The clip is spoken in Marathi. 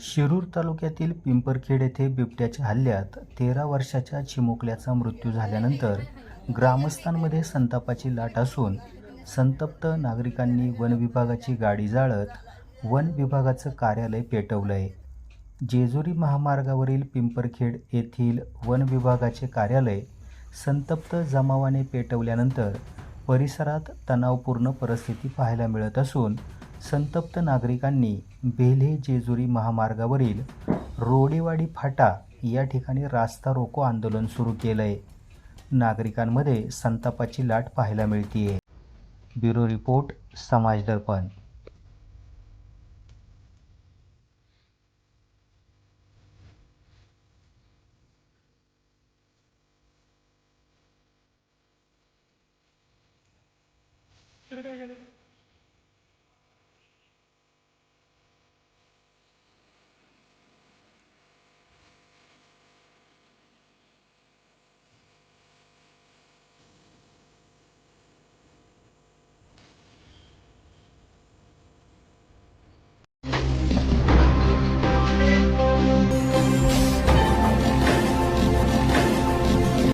शिरूर तालुक्यातील पिंपरखेड येथे बिबट्याच्या हल्ल्यात तेरा वर्षाच्या चिमुकल्याचा मृत्यू झाल्यानंतर ग्रामस्थांमध्ये संतापाची लाट असून संतप्त नागरिकांनी वन विभागाची गाडी जाळत वन विभागाचं कार्यालय पेटवलंय. जेजुरी महामार्गावरील पिंपरखेड येथील वन विभागाचे कार्यालय संतप्त जमावाने पेटवल्यानंतर परिसरात तणावपूर्ण परिस्थिती पाहायला मिळत असून संतप्त नागरिकांनी बेल्हे जेजुरी महामार्गावरील रोडेवाडी फाटा या ठिकाणी रास्ता रोको आंदोलन सुरू केलंय. नागरिकांमध्ये संतापाची लाट पाहायला मिळतीये. ब्युरो रिपोर्ट समाज दर्पण.